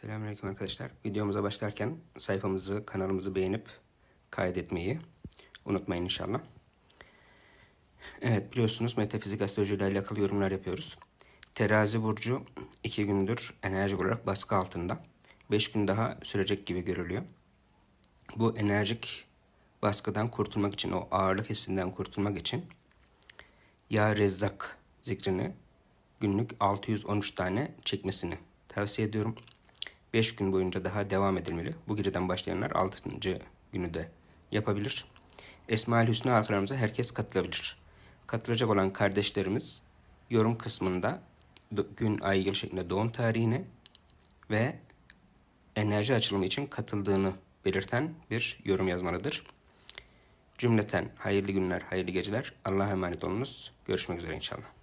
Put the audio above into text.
Selamünaleyküm arkadaşlar. Videomuza başlarken sayfamızı, kanalımızı beğenip kaydetmeyi unutmayın inşallah. Evet biliyorsunuz metafizik astroloji ile alakalı yorumlar yapıyoruz. Terazi burcu iki gündür enerjik olarak baskı altında. Beş gün daha sürecek gibi görülüyor. Bu enerjik baskıdan kurtulmak için, o ağırlık hissinden kurtulmak için Ya Rezzak zikrini günlük 613 tane çekmesini tavsiye ediyorum. 5 gün boyunca daha devam edilmeli. Bu geceden başlayanlar 6. günü de yapabilir. Esma-ül Hüsna halkalarımıza herkes katılabilir. Katılacak olan kardeşlerimiz yorum kısmında gün, ay, yıl şeklinde doğum tarihini ve enerji açılımı için katıldığını belirten bir yorum yazmalıdır. Cümleten hayırlı günler, hayırlı geceler. Allah'a emanet olunuz. Görüşmek üzere inşallah.